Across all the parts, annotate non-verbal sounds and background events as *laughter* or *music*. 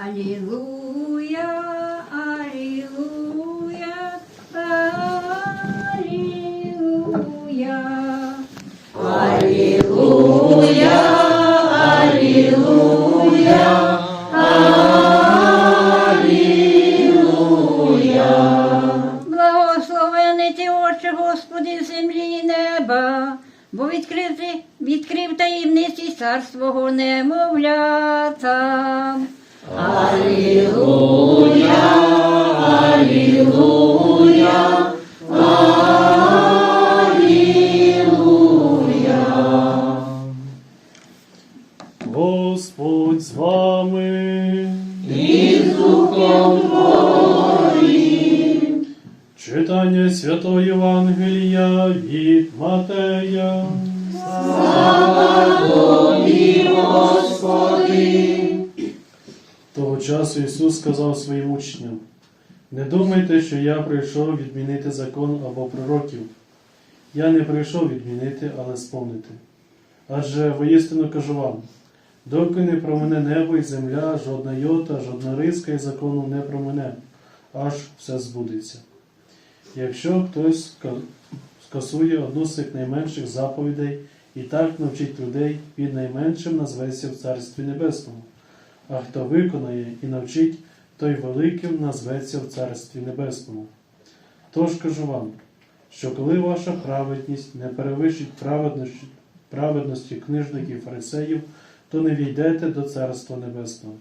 Алілуя, алілуя, алілуя. Благословений ти, Отче Господи, землі і неба, бо відкрив, відкрив таємниці царствого немовлята. Господь з вами. Читання Святого Євангелія від Матея. Того часу Ісус сказав своїм учням: Не думайте, що я прийшов відмінити закон або пророків. Я не прийшов відмінити, але сповнити. Адже воістину кажу вам, доки не промене небо і земля, жодна йота, жодна риска і закону не промене, аж все збудеться. Якщо хтось скасує одну з цих найменших заповідей і так навчить людей, він найменшим назветься в Царстві Небесному. А хто виконає і навчить, той великим назветься в Царстві Небесному. Тож кажу вам, що коли ваша праведність не перевищить праведності, праведності книжників фарисеїв, то не війдете до Царства Небесного.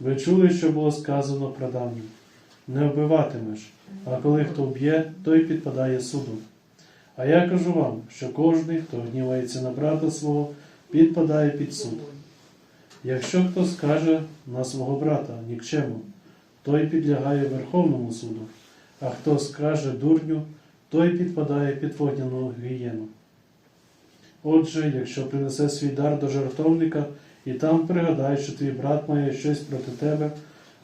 Ви чули, що було сказано про давніх. Не вбиватимеш, а коли хто вб'є, той підпадає суду. А я кажу вам, що кожний, хто гнівається на брата свого, підпадає під суд. Якщо хто скаже на свого брата нікчему, той підлягає Верховному суду, а хто скаже дурню, той підпадає під вогняну гієну. Отже, якщо принесе свій дар до жертовника і там пригадає, що твій брат має щось проти тебе,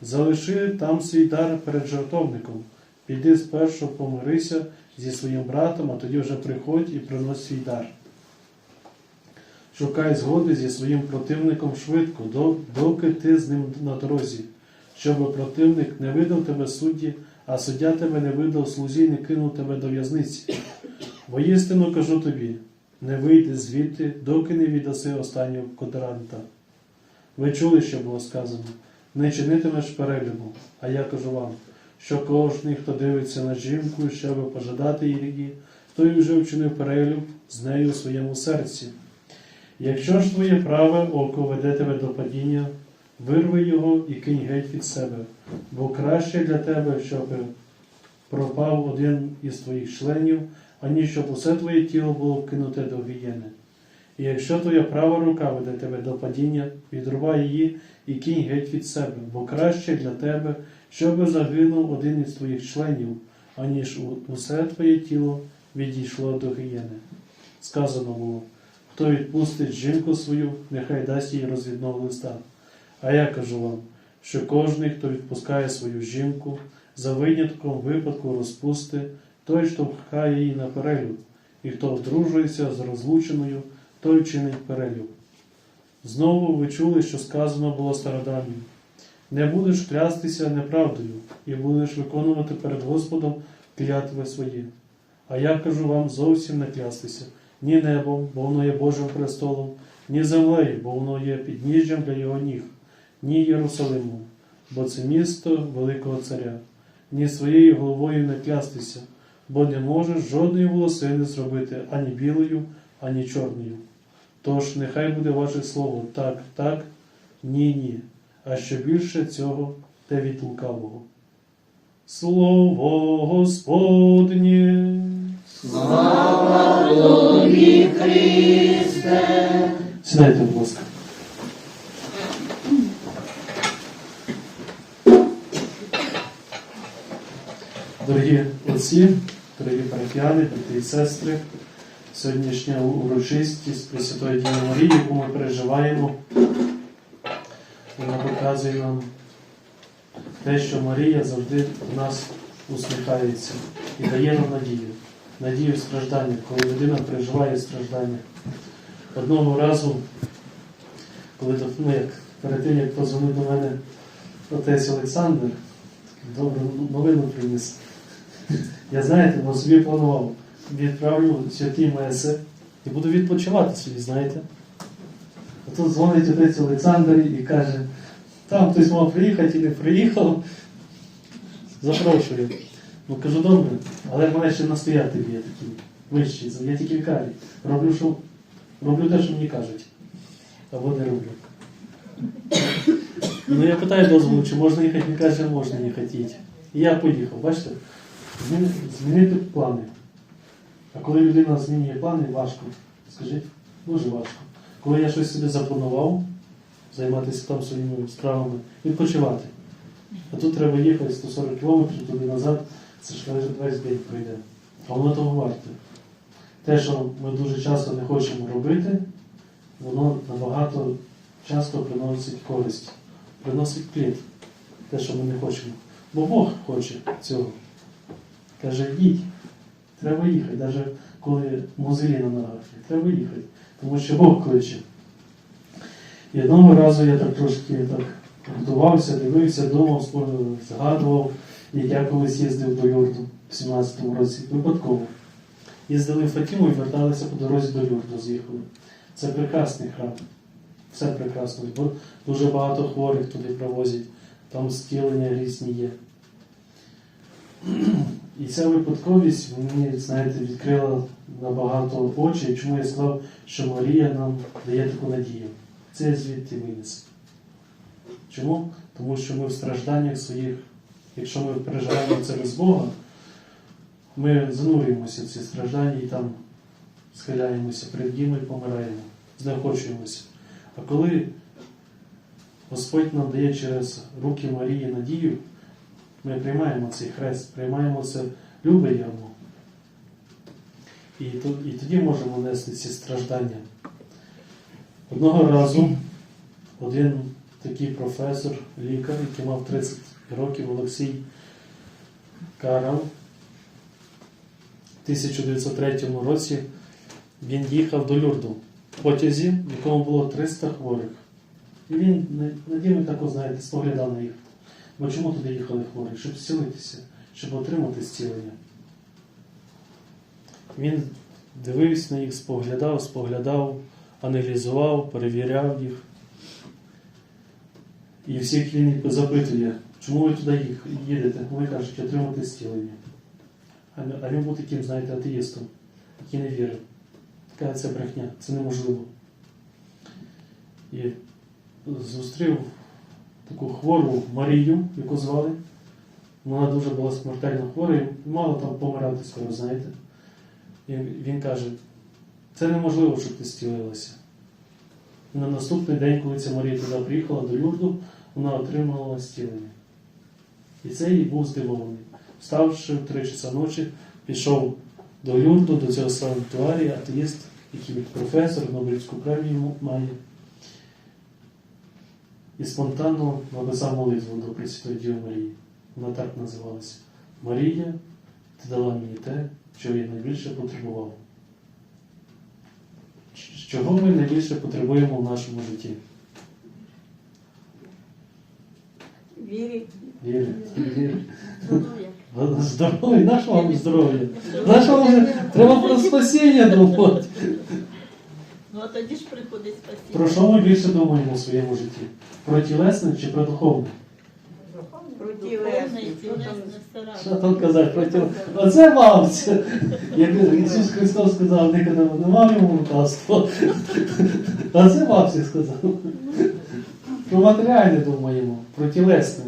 залиши там свій дар перед жертовником. Піди спершу помирися зі своїм братом, а тоді вже приходь і принось свій дар. Шукай згоди зі своїм противником швидко, доки ти з ним на дорозі, щоб противник не видав тебе судді, а суддя тебе не видав слузі і не кинув тебе до в'язниці. Бо кажу тобі, не вийди звідти, доки не віддаси останнього квадранта. Ви чули, що було сказано, не чинитимеш перелюбу, а я кажу вам, що кожний, хто дивиться на жінку, щоб пожадати її, той вже вчинив перелюб з нею у своєму серці. Якщо ж твоє праве око веде тебе до падіння, вирви його і кинь геть від себе, бо краще для тебе, щоб пропав один із твоїх членів, аніж щоб усе твоє тіло було вкинуте до гієни. І якщо твоя права рука веде тебе до падіння, відрубай її і кинь геть від себе, бо краще для тебе, щоб загинув один із твоїх членів, аніж усе твоє тіло відійшло до гієни. Сказано було. Хто відпустить жінку свою, нехай дасть їй розвідного листа. А я кажу вам, що кожний, хто відпускає свою жінку, за винятком випадку розпусти, той штовхає її на перелюб, і хто одружується з розлученою, той чинить перелюб. Знову ви чули, що сказано було стародавнім. Не будеш клястися неправдою, і будеш виконувати перед Господом клятви свої. А я кажу вам зовсім не клястися ні небом, бо воно є Божим престолом, ні землею, бо воно є підніжжям для його ніг, ні Єрусалимом, бо це місто Великого Царя, ні своєю головою не клястися, бо не можеш жодної волосини зробити ані білою, ані чорною. Тож нехай буде ваше слово так, так, ні, ні, а що більше цього те від лукавого. Слово Господнє. Сідайте, будь ласка. Дорогі отці, дорогі парафіяни, брати і сестри, сьогоднішня урочистість Пресвятої Діви Марії, яку ми переживаємо, вона показує нам те, що Марія завжди в нас усміхається і дає нам надію. Надію в стражданнях, коли людина переживає страждання. Одного разу, коли ну, як, перед тим, як позвонив до мене отець Олександр добру новину приніс. Я знаєте, на собі планував, відправлю святі меси і буду відпочивати собі, знаєте. А тут дзвонить отець Олександр і каже, там хтось мав приїхати і не приїхав. Запрошую. Ну кажу, добре, але мене ще настоятель є такий вищий, я тільки вікарій. Роблю, що, роблю те, що мені кажуть. Або не роблю. Ну я питаю дозволу, чи можна їхати, він каже, можна їхати. їдь. І я поїхав, бачите? Зміни- Змінити плани. А коли людина змінює плани, важко. Скажіть, дуже важко. Коли я щось собі запланував, займатися там своїми справами, відпочивати. А тут треба їхати 140 кілометрів туди назад, це ж весь- день пройде. А воно того варте. Те, що ми дуже часто не хочемо робити, воно набагато часто приносить користь, приносить плід. Те, що ми не хочемо. Бо Бог хоче цього. Каже, йдіть, треба їхати, навіть коли мозолі на ногах, треба їхати, тому що Бог кличе. І одного разу я так трошки так готувався, дивився, думав, згадував, як я колись їздив до Юрду в 17-му році, випадково. Їздили в Фатіму і верталися по дорозі до Юрду, з'їхали. Це прекрасний храм. Все прекрасно. Бо Дуже багато хворих туди привозять, там зцілення різні є. І ця випадковість мені, знаєте, відкрила набагато очі, чому я сказав, що Марія нам дає таку надію. Це звідти виніс. Чому? Тому що ми в стражданнях своїх, якщо ми переживаємо це без Бога, ми занурюємося в ці страждання і там схиляємося перед ним і помираємо, знеохочуємося. А коли Господь нам дає через руки Марії надію, ми приймаємо цей хрест, приймаємо це любе ярмо. І, і тоді можемо нести ці страждання. Одного разу один такий професор, лікар, який мав 30 років, Олексій Карал, в 1903 році він їхав до Люрду в потязі, в якому було 300 хворих. І він надійно так, знаєте, споглядав на їх. Бо чому туди їхали хворі? Щоб зцілитися, щоб отримати зцілення. Він дивився на їх, споглядав, споглядав, аналізував, перевіряв їх. І всіх він запитує, чому ви туди їдете? Вони кажуть, отримати зцілення. А він- був таким, знаєте, атеїстом, який не вірив. Така це брехня, це неможливо. І зустрів таку хвору Марію, яку звали. Вона дуже була смертельно хвора і мала там помирати скоро, знаєте. І він каже, це неможливо, щоб ти зцілилася. На наступний день, коли ця Марія туди приїхала до Люрду, вона отримала зцілення. І це їй був здивований. Вставши в три часа ночі, пішов до Люрду, до цього санктуарія, атеїст, який професор, Нобелівську премію має. І спонтанно написав молитву до Пресвятої Діви Марії. Вона так називалася. Марія, ти дала мені те, що я найбільше потребував. Чого ми найбільше потребуємо в нашому житті? Вірі. Здоров'я. Здоров'я, наше вам здоров'я. Наше вам треба про спасіння думати. Ну а тоді ж приходить спасіння. Про що ми більше думаємо в своєму житті? Про тілесне чи про духовне? І тілесне Що там казати про тіло? Оце мавця. Як Ісус Христос сказав, Никодиму, нема йому мутаство. А це мавці сказав. Про матеріальне думаємо, про тілесне.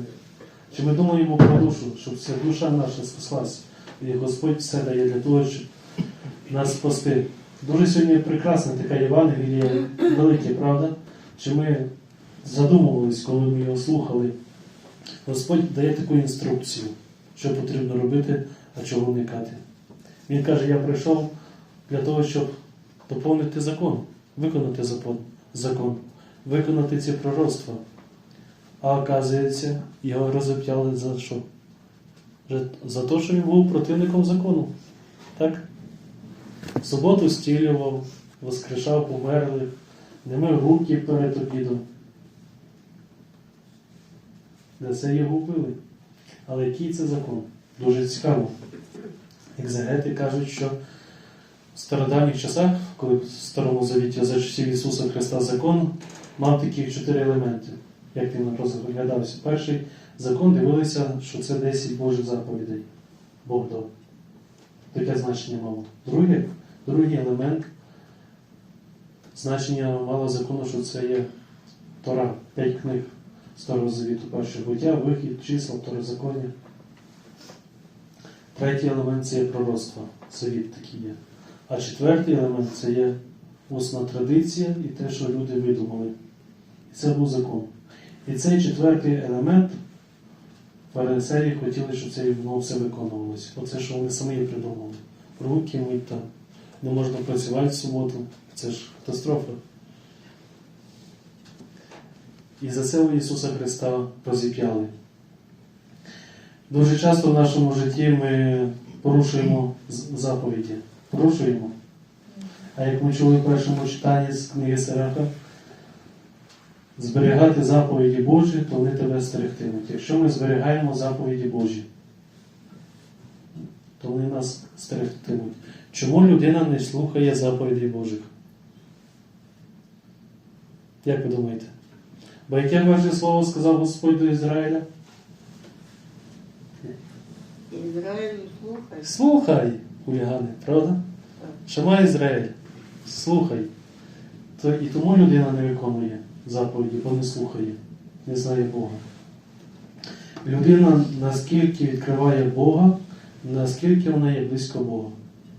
Чи ми думаємо про душу, щоб вся душа наша спаслась. І Господь все дає для того, щоб нас спасти. Дуже сьогодні прекрасна така Євангелія, велике, правда? Чи ми задумувались, коли ми його слухали? Господь дає таку інструкцію, що потрібно робити, а чого уникати. Він каже, я прийшов для того, щоб доповнити закон, виконати закон, виконати ці пророцтва. А оказується, його розіп'яли за що? За- те, що він був противником закону. Так? В суботу стілював, воскрешав померлих, не мив руки перед обідом. За це його вбили. Але який це закон? Дуже цікаво. Екзегети кажуть, що в стародавніх часах, коли в Старому Завіті за часів Ісуса Христа закон мав таких чотири елементи, як він розглядався. Перший закон дивилися, що це 10 Божих заповідей. Бог дав. Таке значення мало. Друге, другий елемент значення мало закону, що це є Тора, п'ять книг Старого Завіту, перше буття, вихід, числа, второзаконня. Третій елемент це є пророцтво, завіт такий є. А четвертий елемент це є усна традиція і те, що люди видумали. І це був закон. І цей четвертий елемент фарисеї хотіли, щоб це воно все виконувалося. Оце, що вони самі придумали. Руки мить там, не можна працювати в суботу. Це ж катастрофа. І за це Ісуса Христа розіп'яли. Дуже часто в нашому житті ми порушуємо заповіді. Порушуємо. А як ми чули в першому читанні з книги Сираха, зберігати заповіді Божі, то вони тебе стерегтимуть. Якщо ми зберігаємо заповіді Божі, то вони нас стерегтимуть. Чому людина не слухає заповідей Божих? Як ви думаєте? Бо яке Боже слово сказав Господь до Ізраїля? Ізраїль слухай. Слухай, хулігани, правда? Шама Ізраїль, слухай. І тому людина не виконує заповіді, бо не слухає, не знає Бога. Людина наскільки відкриває Бога, наскільки вона є близько Бога.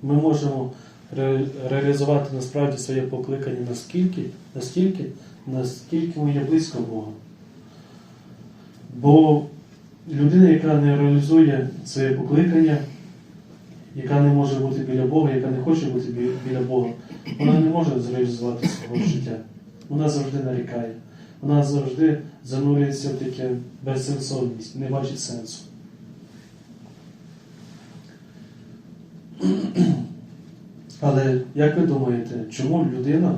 Ми можемо ре- реалізувати насправді своє покликання наскільки, настільки, наскільки ми є близько Бога. Бо людина, яка не реалізує своє покликання, яка не може бути біля Бога, яка не хоче бути біля Бога, вона не може зреалізувати свого життя. Вона завжди нарікає. Вона завжди занурюється в таке безсенсовність, не бачить сенсу. *clears throat* Але як ви думаєте, чому людина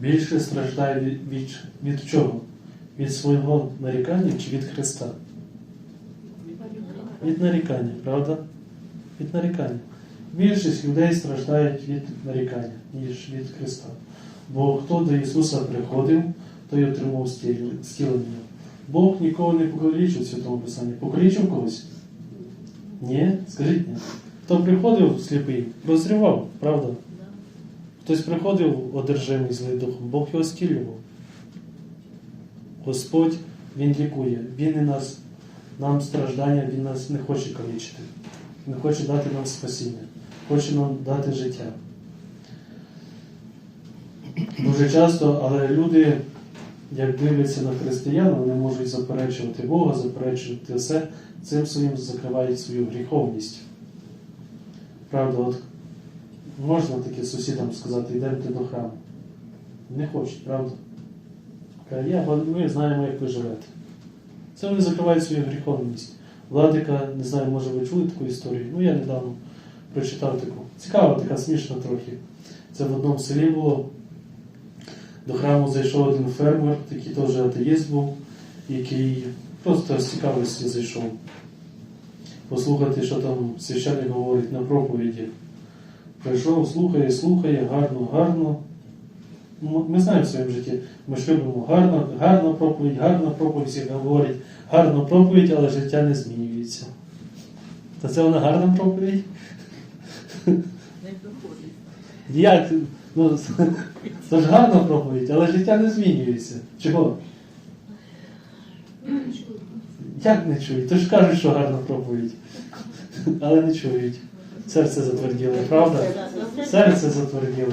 більше страждає від, від, від чого? Від свого нарікання чи від Христа? Від нарікання, правда? Від нарікання. Більшість людей страждають від нарікання, ніж від Христа. Бо хто до Ісуса приходив, той отримав зцілення. Бог нікого не покалічив в Святому Писанні. Покалічив когось? Ні? Скажіть ні. Хто приходив сліпий, розривав, правда? Хтось приходив одержимий злий духом, Бог його зцілював. Господь, Він лікує, Він і нас, нам страждання, Він нас не хоче калічити, не хоче дати нам спасіння, хоче нам дати життя. Дуже часто, але люди, як дивляться на християн, вони можуть заперечувати Бога, заперечувати все, цим своїм закривають свою гріховність. Правда, от можна таке сусідам сказати, йдемте до храму. Не хочуть, правда? Я, ми знаємо, як ви живете. Це вони закривають свою гріховність. Владика, не знаю, може ви чули таку історію. Ну, я недавно прочитав таку. Цікава, така смішна трохи. Це в одному селі було. До храму зайшов один фермер, такий теж атеїст був, який просто з цікавості зайшов. Послухати, що там священник говорить на проповіді. Прийшов, слухає, слухає, гарно, гарно. Ми знаємо в своєму житті, ми ж любимо гарно, гарна проповідь, гарна проповідь, всі говорять, гарна проповідь, але життя не змінюється. Та це вона гарна проповідь? Не доходить. Як? Ну, *laughs* це ж гарна проповідь, але життя не змінюється. Чого? Як не чують? То ж кажуть, що гарна проповідь. Але не чують. Серце затверділо, правда? Серце затверділо.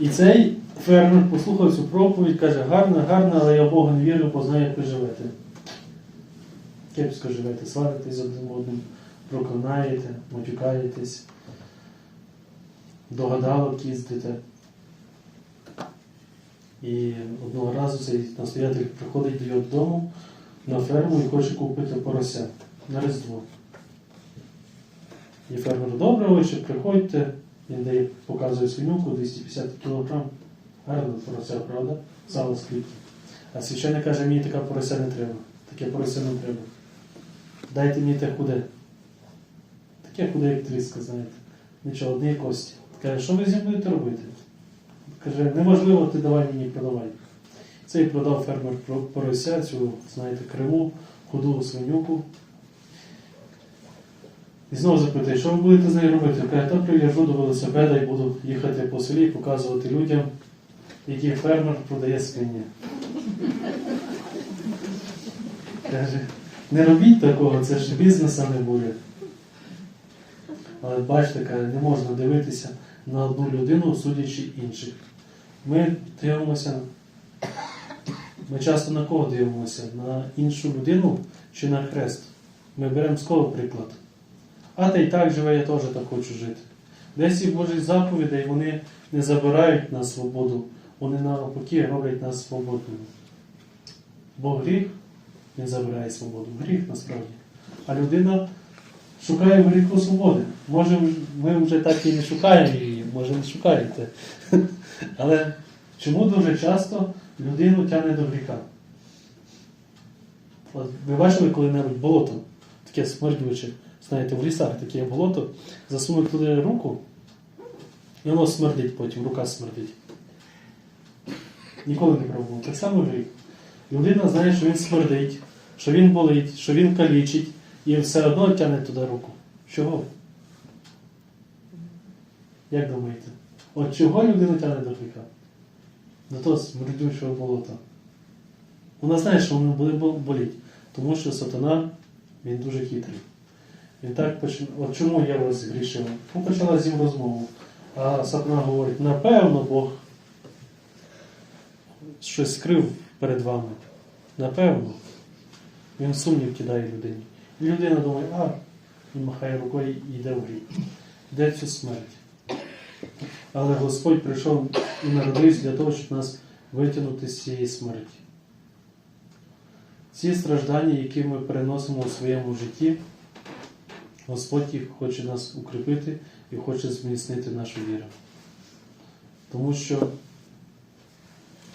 І цей фермер послухав цю проповідь, каже, гарна, гарна, але я Бога не вірю, бо знаю, як ви живете. Кепсько живете, сваритесь один одним, проклинаєте, матюкаєтесь, до гадалок їздите. І одного разу цей настоятель приходить до його додому на ферму і хоче купити порося на Різдво. І фермер, добре, отче, приходьте, він дає, показує свинюку 250 кг. Гарно порося, правда? Сало з. А священник каже, мені така порося не треба. Таке порося не треба. Дайте мені те худе. Таке худе, як тріска, знаєте. Нічого, одні кості. Каже, що ви зі мною робити? Каже, неможливо, ти давай мені продавай. Цей продав фермер порося, цю, знаєте, криву, худу свинюку. І знову запитує, що ви будете з нею робити? Каже, та прив'яжу до велосипеда і буду їхати по селі, показувати людям, який фермер продає свині. Каже, не робіть такого, це ж бізнеса не буде. Але бачите, каже, не можна дивитися на одну людину, судячи інших. Ми дивимося, ми часто на кого дивимося? На іншу людину чи на хрест. Ми беремо з кого приклад. А та й так живе, я теж так хочу жити. Десь і Божі заповідей вони не забирають нас свободу, вони навпаки роблять нас свободними. Бо гріх не забирає свободу. Гріх насправді. А людина шукає в гріху свободи. Може, ми вже так і не шукаємо її, може не шукаєте. *laughs* Але чому дуже часто людину тягне до гріха? От ви бачили коли-небудь болото, таке смердюче, знаєте, в лісах таке болото, засунуть туди руку, і воно смердить потім, рука смердить. Ніколи не пробував. Так само гріх. Людина знає, що він смердить, що він болить, що він калічить, і все одно тягне туди руку. Чого? Як думаєте? От чого людина тягне до гріха? До того смердючого болота. Вона знає, що воно буде боліть, тому що сатана, він дуже хитрий. Він так почав. От чому я вас грішив? Ну, почала з ним розмову. А сатана говорить, напевно, Бог щось скрив перед вами. Напевно. Він сумнів кидає людині. І людина думає, а, він махає рукою і йде в гріх. Йде цю смерть. Але Господь прийшов і народився для того, щоб нас витягнути з цієї смерті. Ці страждання, які ми переносимо у своєму житті, Господь їх хоче нас укріпити і хоче зміцнити нашу віру. Тому що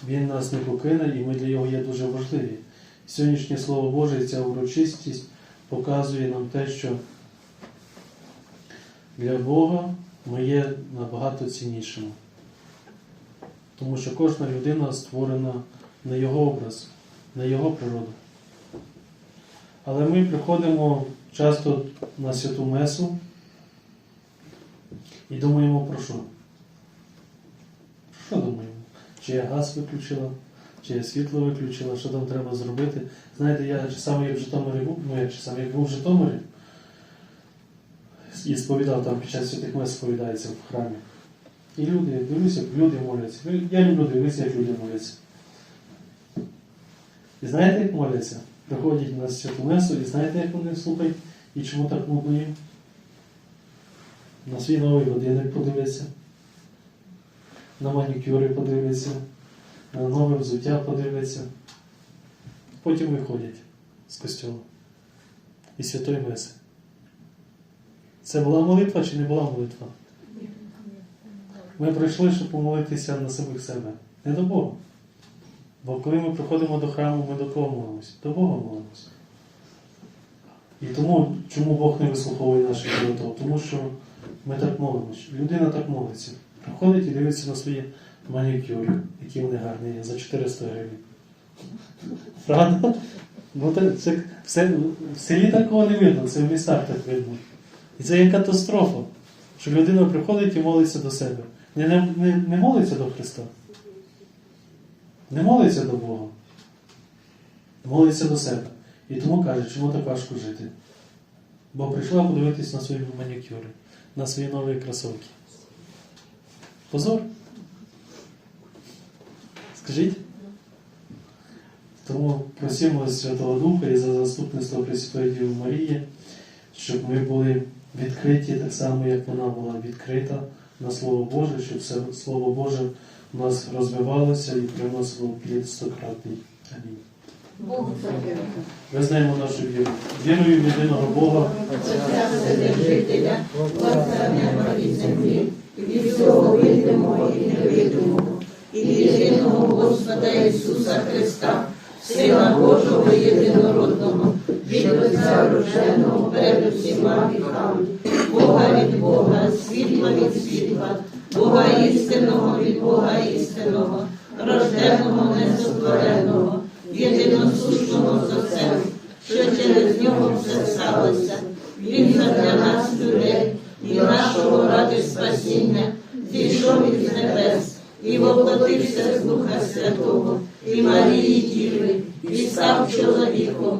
Він нас не покине і ми для Його є дуже важливі. Сьогоднішнє Слово Боже, і ця урочистість показує нам те, що для Бога ми є набагато ціннішими. Тому що кожна людина створена на Його образ, на Його природу. Але ми приходимо часто на святу Месу і думаємо про що? Про що думаємо? Чи я газ виключила, чи я світло виключила, що там треба зробити. Знаєте, я часами як в Житомирі ну як часами як був в Житомирі і сповідав, там під час святих мес сповідається в храмі. І люди, дивлюся, люди моляться. Я люблю дивитися, як люди моляться. І знаєте, як моляться? Приходять на святу месу, і знаєте, як вони слухають, і чому так нудно? На свій новий годинник подивляться, на манікюри подивляться, на нове взуття подивляться. Потім виходять з костюму і святої меси. Це була молитва чи не була молитва? Ми прийшли, щоб помолитися на самих себе, не до Бога. Бо коли ми приходимо до храму, ми до кого молимося? До Бога молимося. І тому, чому Бог не вислуховує наших молитв? Тому що ми так молимося. Людина так молиться. Приходить і дивиться на свої манікюри, які вони гарні є, за 400 гривень. Правда? Ну, це, це, в селі такого не видно, це в містах так видно. І це є катастрофа, що людина приходить і молиться до себе. Не, не, не, молиться до Христа. Не молиться до Бога. Молиться до себе. І тому каже, чому так важко жити. Бо прийшла подивитись на свої манікюри, на свої нові кросовки. Позор. Скажіть. Тому просимо Святого Духа і за заступництво Пресвятої Діви Марії, щоб ми були відкриті так само, як вона була відкрита на Слово Боже, щоб все Слово Боже у нас розвивалося і приносило плід стократний. Амінь. Богу подякую. Визнаємо нашу віру. Вірую в єдиного Бога, і землі, і всього видимого і невидимого, і єдиного Господа Ісуса Христа, Сина Божого єдинородного, від Отця рожденого перед усіма віками, Бога від Бога, світла від світла, Бога істинного від Бога істинного, рожденого несотвореного, єдиносушного з Отцем, що через нього все сталося. Він задля нас людей і нашого ради спасіння зійшов із небес і воплотився з Духа Святого, і Марії Діви, і став чоловіком,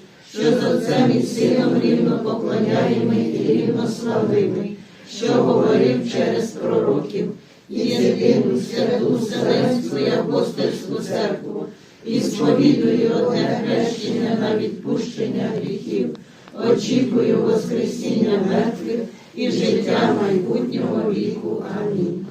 що з Отцем і Сином рівно поклоняємий і рівно славимий, що говорив через пророків, і єдину святу Вселенську і апостольську церкву, і сповідую одне хрещення на відпущення гріхів, очікую Воскресіння мертвих і життя майбутнього віку. Амінь.